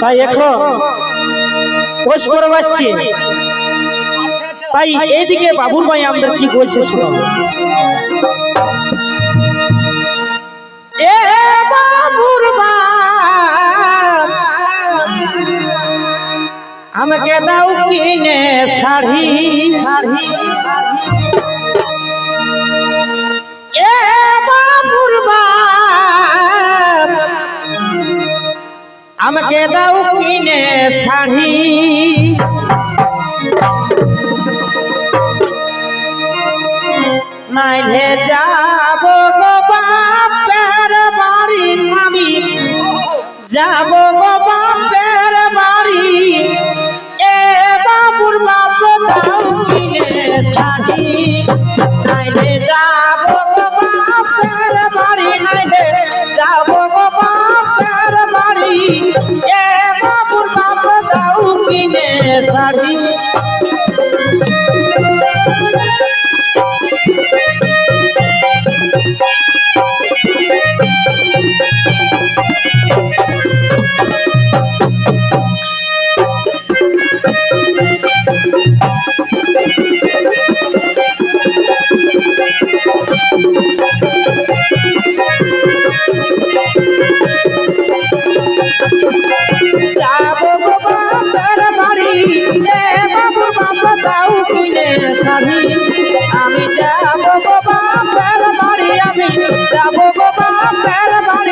তাই এখন কোষ পরব আসছে। তাই এইদিকে বাবুর ভাই আমাদের কি বলছে শুনো এ বাবুর আমাকে দাও কিনে শাড়ি শাড়ি। আমাকে দাও কিনে শাড়ি মাইলে যাব গো বাপের বাড়ি আমি। যাব গো বাপের বাড়ি। এ বাবুর বাপ দাও কিনে শাড়ি মাইলে যাব Maria.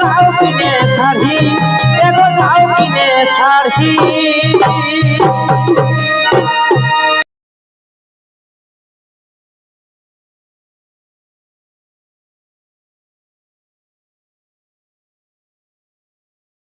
দাও কিনে শাড়ি এগো দাও কিনে শাড়ি